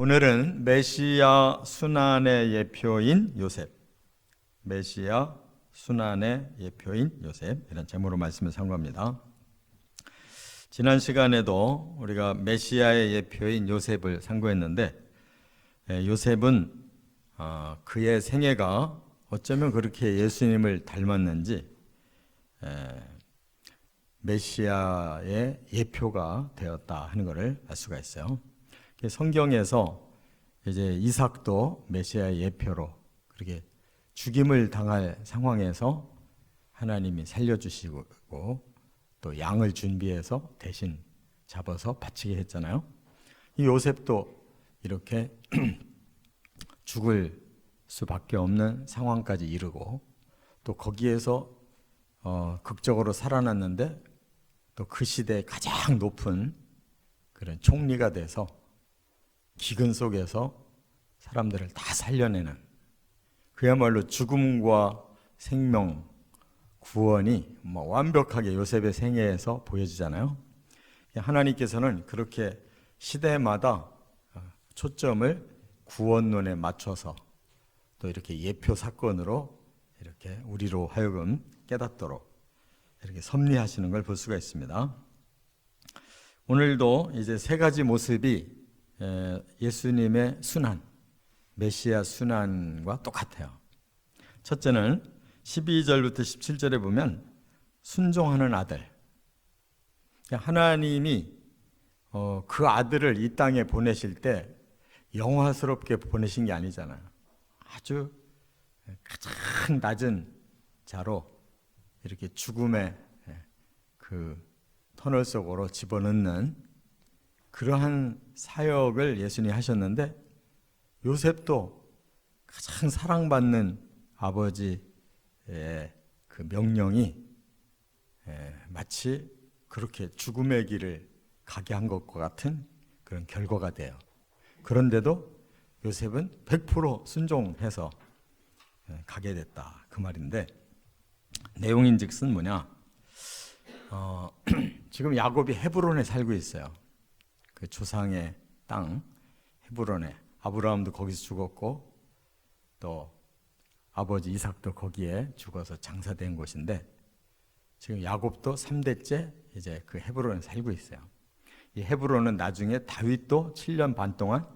오늘은 메시아 순환의 예표인 요셉, 메시아 순환의 예표인 요셉 이런 제목으로 말씀을 상고합니다. 지난 시간에도 우리가 메시아의 예표인 요셉을 상고했는데 예, 요셉은 어, 그의 생애가 어쩌면 그렇게 예수님을 닮았는지 에, 메시아의 예표가 되었다 하는 것을 알 수가 있어요. 성경에서 이제 이삭도 메시아의 예표로 그렇게 죽임을 당할 상황에서 하나님이 살려주시고 또 양을 준비해서 대신 잡아서 바치게 했잖아요. 이 요셉도 이렇게 죽을 수밖에 없는 상황까지 이르고 또 거기에서 어, 극적으로 살아났는데 또 그 시대의 가장 높은 그런 총리가 돼서 기근 속에서 사람들을 다 살려내는 그야말로 죽음과 생명 구원이 뭐 완벽하게 요셉의 생애에서 보여지잖아요. 하나님께서는 그렇게 시대마다 초점을 구원론에 맞춰서 또 이렇게 예표 사건으로 이렇게 우리로 하여금 깨닫도록 이렇게 섭리하시는 걸 볼 수가 있습니다. 오늘도 이제 세 가지 모습이 예수님의 순환, 메시아 순환과 똑같아요. 첫째는 12절부터 17절에 보면 순종하는 아들. 하나님이 어, 그 아들을 이 땅에 보내실 때 영화스럽게 보내신 게 아니잖아요. 아주 가장 낮은 자로 이렇게 죽음의 예, 그 터널 속으로 집어넣는 그러한 사역을 예수님이 하셨는데 요셉도 가장 사랑받는 아버지의 그 명령이 예, 마치 그렇게 죽음의 길을 가게 한 것과 같은 그런 결과가 돼요. 그런데도 요셉은 100% 순종해서 예, 가게 됐다 그 말인데 내용인즉슨 뭐냐? 어, 지금 야곱이 헤브론에 살고 있어요. 그 조상의 땅 헤브론에 아브라함도 거기서 죽었고 또 아버지 이삭도 거기에 죽어서 장사된 곳인데 지금 야곱도 3대째 이제 그 헤브론에 살고 있어요. 이 헤브론은 나중에 다윗도 7년 반 동안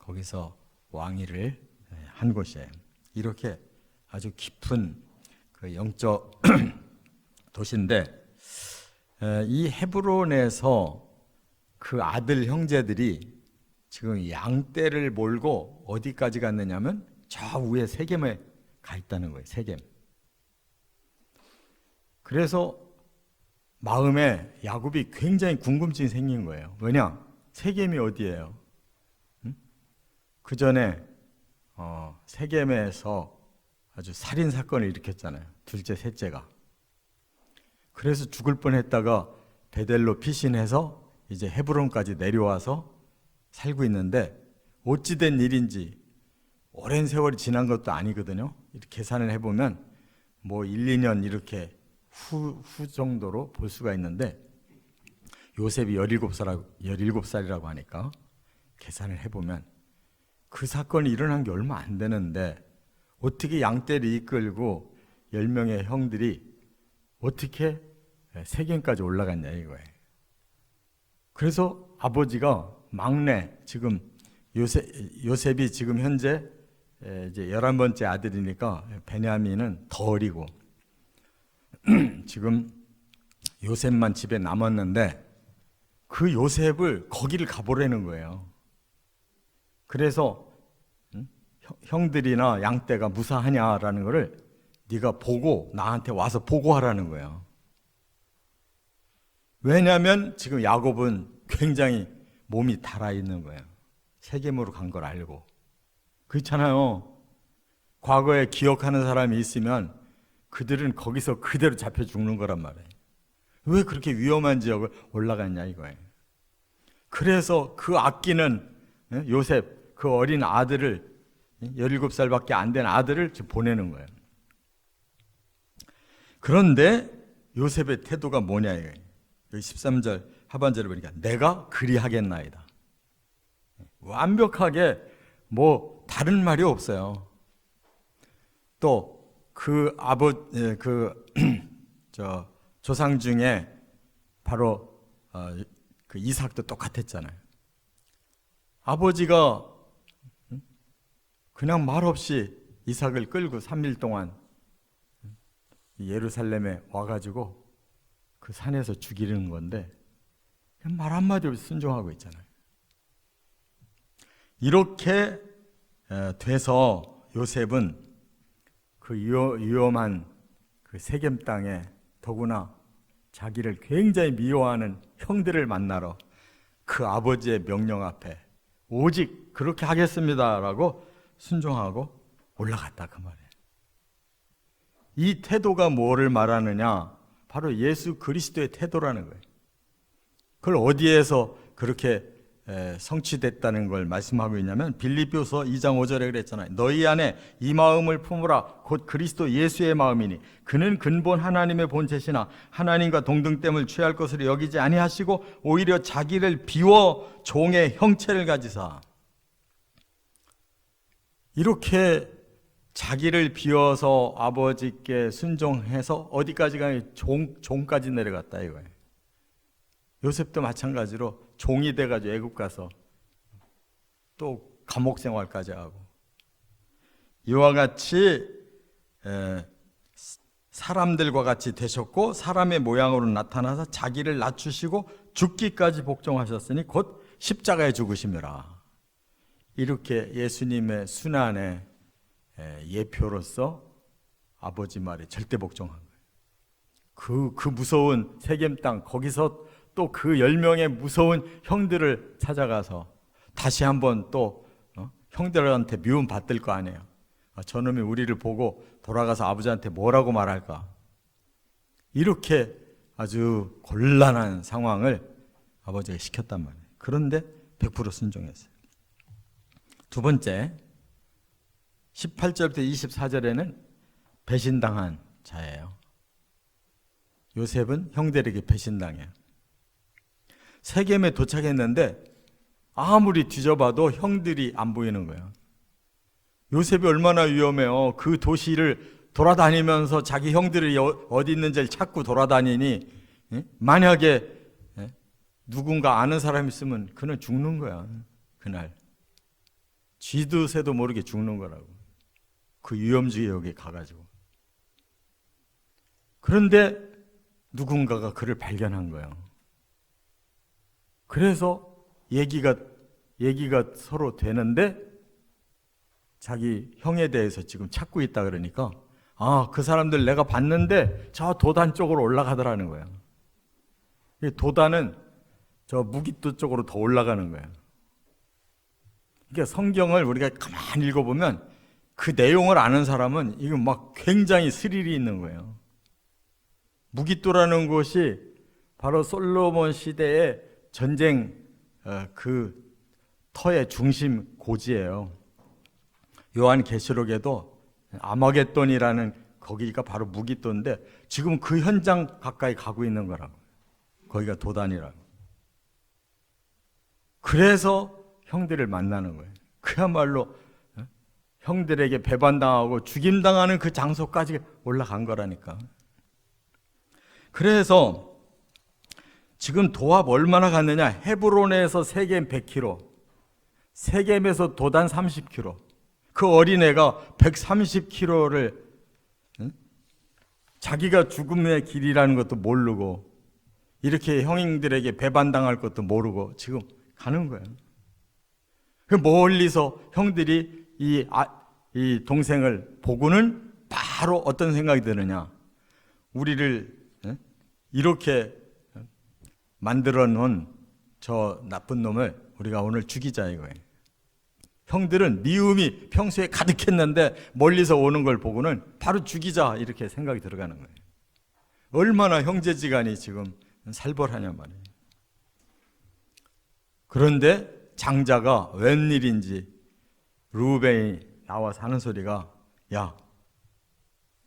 거기서 왕위를 한 곳이에요. 이렇게 아주 깊은 그 영적 도시인데 이 헤브론에서 그 아들 형제들이 지금 양떼를 몰고 어디까지 갔느냐면 저 위에 세겜에 가 있다는 거예요. 세겜. 그래서 마음에 야곱이 굉장히 궁금증이 생긴 거예요. 왜냐? 세겜이 어디예요? 응? 그 전에 어, 세겜에서 아주 살인 사건을 일으켰잖아요. 둘째, 셋째가. 그래서 죽을 뻔했다가 베델로 피신해서 이제 헤브론까지 내려와서 살고 있는데 어찌된 일인지 오랜 세월이 지난 것도 아니거든요. 이렇게 계산을 해보면 뭐 1, 2년 이렇게 후, 후 정도로 볼 수가 있는데 요셉이 17살, 17살이라고 하니까 계산을 해보면 그 사건이 일어난 게 얼마 안 되는데 어떻게 양떼를 이끌고 열 명의 형들이 어떻게 세겜까지 올라갔냐 이거예요. 그래서 아버지가 막내 지금 요셉 요셉이 지금 현재 이제 열한 번째 아들이니까 베냐민은 더 어리고 지금 요셉만 집에 남았는데 그 요셉을 거기를 가보라는 거예요. 그래서 형들이나 양떼가 무사하냐라는 것을 네가 보고 나한테 와서 보고하라는 거예요. 왜냐하면 지금 야곱은 굉장히 몸이 달아 있는 거예요. 세겜으로 간 걸 알고 그렇잖아요. 과거에 기억하는 사람이 있으면 그들은 거기서 그대로 잡혀 죽는 거란 말이에요. 왜 그렇게 위험한 지역을 올라갔냐 이거예요. 그래서 그 아끼는 요셉 그 어린 아들을 17살밖에 안 된 아들을 보내는 거예요. 그런데 요셉의 태도가 뭐냐 이거예요. 13절 하반절을 보니까 내가 그리하겠나이다. 완벽하게 뭐 다른 말이 없어요. 또 그 아버 그저 조상 중에 바로 어, 그 이삭도 똑같았잖아요. 아버지가 그냥 말 없이 이삭을 끌고 3일 동안 예루살렘에 와가지고 그 산에서 죽이는 건데 말 한마디 없이 순종하고 있잖아요. 이렇게 돼서 요셉은 그 위험한 그 세겜 땅에 더구나 자기를 굉장히 미워하는 형들을 만나러 그 아버지의 명령 앞에 오직 그렇게 하겠습니다라고 순종하고 올라갔다 그 말이에요. 이 태도가 뭐를 말하느냐? 바로 예수 그리스도의 태도라는 거예요. 그걸 어디에서 그렇게 성취됐다는 걸 말씀하고 있냐면 빌립보서 2장 5절에 그랬잖아요. 너희 안에 이 마음을 품으라 곧 그리스도 예수의 마음이니 그는 근본 하나님의 본체시나 하나님과 동등됨을 취할 것으로 여기지 아니하시고 오히려 자기를 비워 종의 형체를 가지사 이렇게 자기를 비워서 아버지께 순종해서 어디까지 가냐 종 종까지 내려갔다 이거예요. 요셉도 마찬가지로 종이 돼가지고 애굽 가서 또 감옥 생활까지 하고 이와 같이 사람들과 같이 되셨고 사람의 모양으로 나타나서 자기를 낮추시고 죽기까지 복종하셨으니 곧 십자가에 죽으심이라 이렇게 예수님의 순환의 예표로서 아버지 말에 절대 복종한 거예요. 그, 그 무서운 세겜 땅 거기서 또 그 열명의 무서운 형들을 찾아가서 다시 한번 또 어? 형들한테 미움 받을 거 아니에요. 아, 저놈이 우리를 보고 돌아가서 아버지한테 뭐라고 말할까? 이렇게 아주 곤란한 상황을 아버지가 시켰단 말이에요. 그런데 100% 순종했어요. 두 번째, 18절부터 24절에는 배신당한 자예요. 요셉은 형들에게 배신당해요. 세겜에 도착했는데 아무리 뒤져봐도 형들이 안 보이는 거예요. 요셉이 얼마나 위험해요. 그 도시를 돌아다니면서 자기 형들이 어디 있는지를 찾고 돌아다니니 만약에 누군가 아는 사람 있으면 그는 죽는 거야. 그날 쥐도 새도 모르게 죽는 거라고. 그 위험지역에 가가지고. 그런데 누군가가 그를 발견한 거예요. 그래서 얘기가 얘기가 서로 되는데 자기 형에 대해서 지금 찾고 있다 그러니까 아, 그 사람들 내가 봤는데 저 도단 쪽으로 올라가더라는 거예요. 도단은 저 무기도 쪽으로 더 올라가는 거예요. 그러니까 성경을 우리가 가만히 읽어보면 그 내용을 아는 사람은 이거 막 굉장히 스릴이 있는 거예요. 무기또라는 곳이 바로 솔로몬 시대에 전쟁 어, 그 터의 중심 고지예요. 요한 계시록에도 아마겟돈이라는 거기가 바로 무기또인데 지금 그 현장 가까이 가고 있는 거라고. 거기가 도단이라고. 그래서 형들을 만나는 거예요. 그야말로 어? 형들에게 배반당하고 죽임당하는 그 장소까지 올라간 거라니까. 그래서 지금 도합 얼마나 갔느냐? 헤브론에서 세겜 100km, 세겜에서 도단 30km. 그 어린애가 130km를 응? 자기가 죽음의 길이라는 것도 모르고 이렇게 형님들에게 배반당할 것도 모르고 지금 가는 거예요. 그 멀리서 형들이 이, 아, 이 동생을 보고는 바로 어떤 생각이 드느냐? 우리를 이렇게 만들어 놓은 저 나쁜 놈을 우리가 오늘 죽이자 이거예요. 형들은 미움이 평소에 가득했는데 멀리서 오는 걸 보고는 바로 죽이자 이렇게 생각이 들어가는 거예요. 얼마나 형제지간이 지금 살벌하냐 말이에요. 그런데 장자가 웬일인지 루벤이 나와서 하는 소리가 야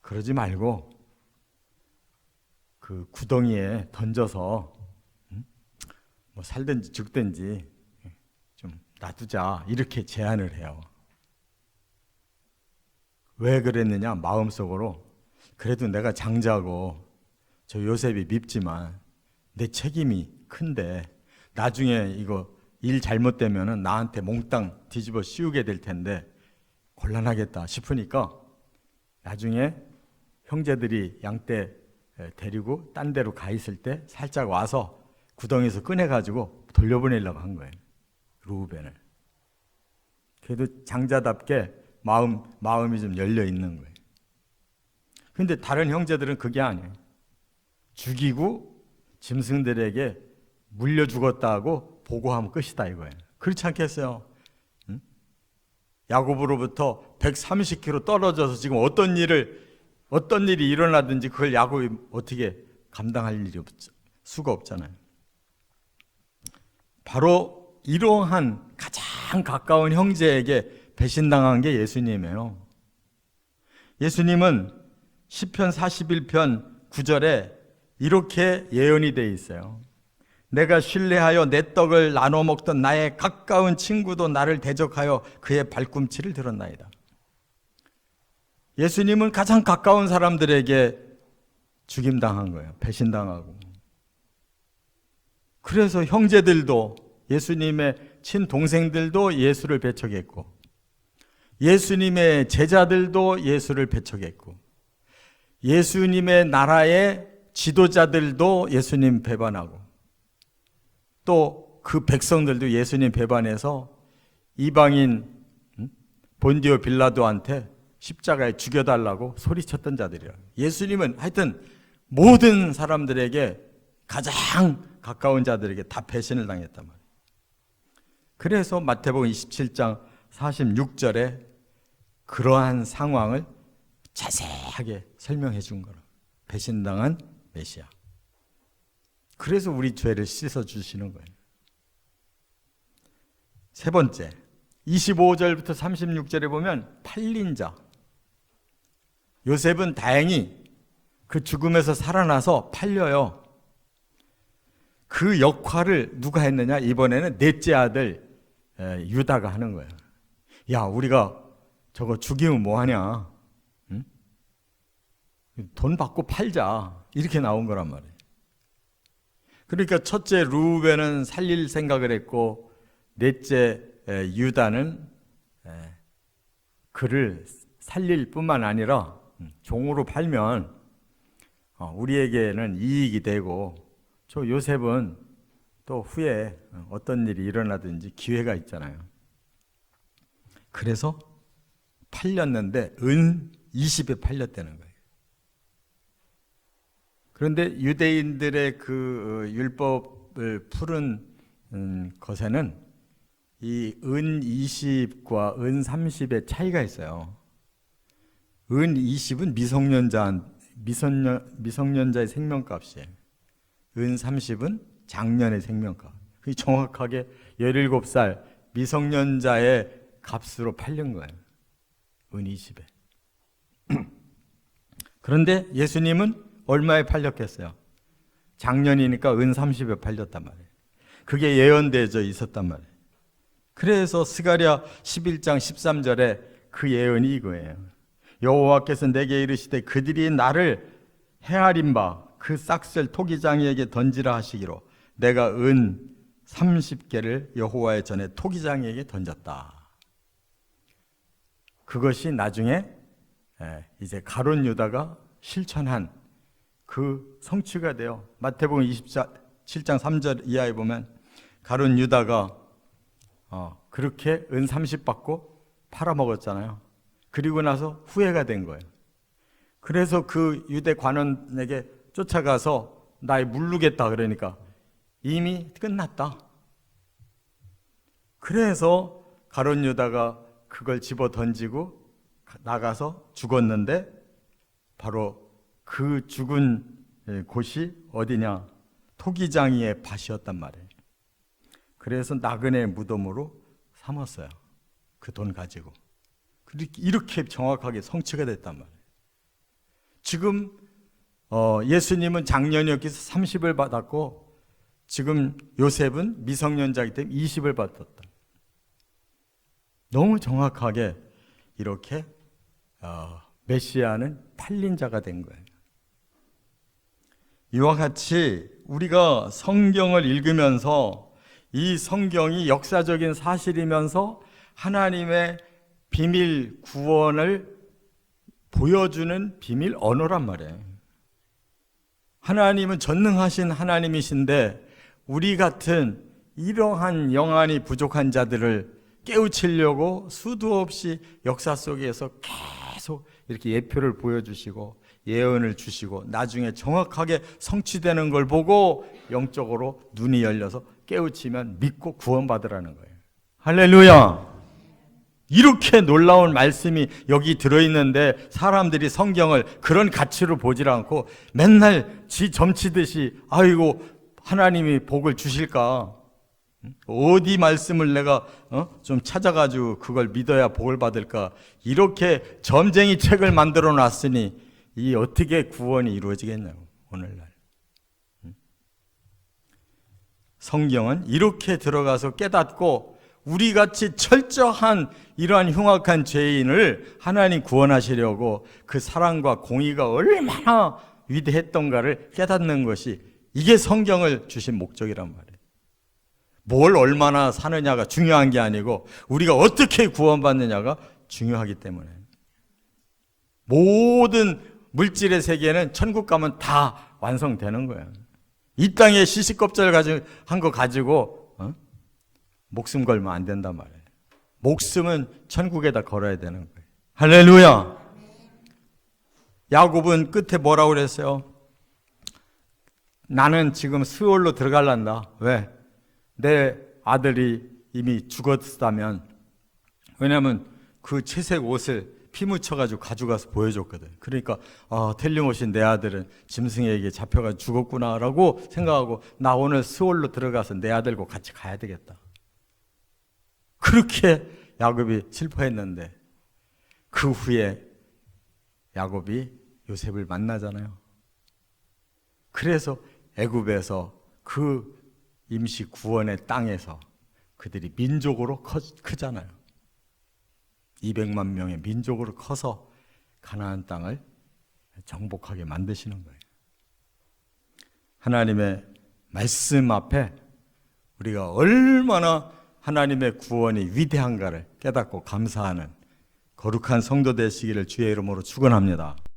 그러지 말고 그 구덩이에 던져서 뭐 살든지 죽든지 좀 놔두자. 이렇게 제안을 해요. 왜 그랬느냐? 마음속으로. 그래도 내가 장자고. 저 요셉이 밉지만 내 책임이 큰데 나중에 이거 일 잘못되면은 나한테 몽땅 뒤집어 씌우게 될 텐데 곤란하겠다 싶으니까 나중에 형제들이 양떼 데리고 딴 데로 가 있을 때 살짝 와서 구덩이에서 꺼내 가지고 돌려보내려고 한 거예요. 루벤을. 그래도 장자답게 마음 마음이 좀 열려 있는 거예요. 근데 다른 형제들은 그게 아니에요. 죽이고 짐승들에게 물려 죽었다고 보고하면 끝이다 이거예요. 그렇지 않겠어요? 응? 야곱으로부터 130km 떨어져서 지금 어떤 일을 어떤 일이 일어나든지 그걸 야곱이 어떻게 감당할 일이 없, 수가 없잖아요. 바로 이러한 가장 가까운 형제에게 배신당한 게 예수님이에요. 예수님은 시편 41편 9절에 이렇게 예언이 돼 있어요. 내가 신뢰하여 내 떡을 나눠 먹던 나의 가까운 친구도 나를 대적하여 그의 발꿈치를 들었나이다. 예수님은 가장 가까운 사람들에게 죽임당한 거예요. 배신당하고. 그래서 형제들도 예수님의 친동생들도 예수를 배척했고 예수님의 제자들도 예수를 배척했고 예수님의 나라의 지도자들도 예수님 배반하고 또 그 백성들도 예수님 배반해서 이방인 본디오 빌라도한테 십자가에 죽여달라고 소리쳤던 자들이라. 예수님은 하여튼 모든 사람들에게 가장 가까운 자들에게 다 배신을 당했단 말이에요. 그래서 마태복음 27장 46절에 그러한 상황을 자세하게 설명해 준 거라. 배신당한 메시아. 그래서 우리 죄를 씻어 주시는 거예요. 세 번째, 25절부터 36절에 보면 팔린 자. 요셉은 다행히 그 죽음에서 살아나서 팔려요. 그 역할을 누가 했느냐? 이번에는 넷째 아들 유다가 하는 거예요. 야, 우리가 저거 죽이면 뭐 하냐? 응? 돈 받고 팔자. 이렇게 나온 거란 말이에요. 그러니까 첫째 루벤은 살릴 생각을 했고 넷째 유다는 그를 살릴 뿐만 아니라 종으로 팔면 어, 우리에게는 이익이 되고 저 요셉은 또 후에 어떤 일이 일어나든지 기회가 있잖아요. 그래서 팔렸는데 은 20에 팔렸다는 거예요. 그런데 유대인들의 그 어, 율법을 푸른 음, 것에는 이 은 20과 은 30의 차이가 있어요. 은 20은 미성년자 미성년 미성년자의 생명값이에요. 은 30은 장년의 생명값. 그 정확하게 17살 미성년자의 값으로 팔린 거예요. 은 20에. 그런데 예수님은 얼마에 팔렸겠어요? 작년이니까 은 30에 팔렸단 말이에요. 그게 예언되어 있었단 말이에요. 그래서 스가랴 11장 13절에 그 예언이 이거예요. 여호와께서 내게 이르시되 그들이 나를 헤아린 바 그 싹쓸 토기장이에게 던지라 하시기로 내가 은 30개를 여호와의 전에 토기장이에게 던졌다. 그것이 나중에 이제 가론 유다가 실천한 그 성취가 돼요. 마태복음 27장 3절 이하에 보면 가론 유다가 어, 그렇게 은 30 받고 팔아먹었잖아요. 그리고 나서 후회가 된 거예요. 그래서 그 유대 관원에게 쫓아가서 나의 물르겠다 그러니까 이미 끝났다. 그래서 가론 유다가 그걸 집어 던지고 나가서 죽었는데 바로 그 죽은 곳이 어디냐? 토기장이의 밭이었단 말이에요. 그래서 나그네 무덤으로 삼았어요. 그 돈 가지고. 이렇게 정확하게 성취가 됐단 말이에요. 지금 어, 예수님은 작년이었기 30을 받았고 지금 요셉은 미성년자이기 때문에 20을 받았다. 너무 정확하게 이렇게 어, 메시아는 팔린 자가 된 거예요. 이와 같이 우리가 성경을 읽으면서 이 성경이 역사적인 사실이면서 하나님의 비밀 구원을 보여주는 비밀 언어란 말이에요. 하나님은 전능하신 하나님이신데 우리 같은 이러한 영안이 부족한 자들을 깨우치려고 수도 없이 역사 속에서 계속 이렇게 예표를 보여주시고 예언을 주시고 나중에 정확하게 성취되는 걸 보고 영적으로 눈이 열려서 깨우치면 믿고 구원받으라는 거예요. 할렐루야! 이렇게 놀라운 말씀이 여기 들어있는데 사람들이 성경을 그런 가치로 보질 않고 맨날 지 점치듯이 아이고 하나님이 복을 주실까? 어디 말씀을 내가 어? 좀 찾아가지고 그걸 믿어야 복을 받을까? 이렇게 점쟁이 책을 만들어 놨으니 이 어떻게 구원이 이루어지겠냐고 오늘날. 성경은 이렇게 들어가서 깨닫고 우리 같이 철저한 이러한 흉악한 죄인을 하나님 구원하시려고 그 사랑과 공의가 얼마나 위대했던가를 깨닫는 것이 이게 성경을 주신 목적이란 말이에요. 뭘 얼마나 사느냐가 중요한 게 아니고 우리가 어떻게 구원받느냐가 중요하기 때문에 모든 물질의 세계는 천국 가면 다 완성되는 거예요. 이 땅에 시시껍질 가지고 한 거 가지고 어? 목숨 걸면 안 된단 말이에요. 목숨은 천국에다 걸어야 되는 거예요. 할렐루야. 야곱은 끝에 뭐라고 그랬어요? 나는 지금 스올로 들어갈란다. 왜? 내 아들이 이미 죽었다면 왜냐하면 그 채색 옷을 피 묻혀가지고 가져가서 보여줬거든. 그러니까 아, 텔리모신 내 아들은 짐승에게 잡혀가 죽었구나라고 생각하고 나 오늘 스올로 들어가서 내 아들과 같이 가야 되겠다. 그렇게 야곱이 슬퍼했는데 그 후에 야곱이 요셉을 만나잖아요. 그래서 애굽에서 그 임시 구원의 땅에서 그들이 민족으로 커, 크잖아요. 200만 명의 민족으로 커서 가나안 땅을 정복하게 만드시는 거예요. 하나님의 말씀 앞에 우리가 얼마나 하나님의 구원이 위대한가를 깨닫고 감사하는 거룩한 성도 되시기를 주의 이름으로 축원합니다.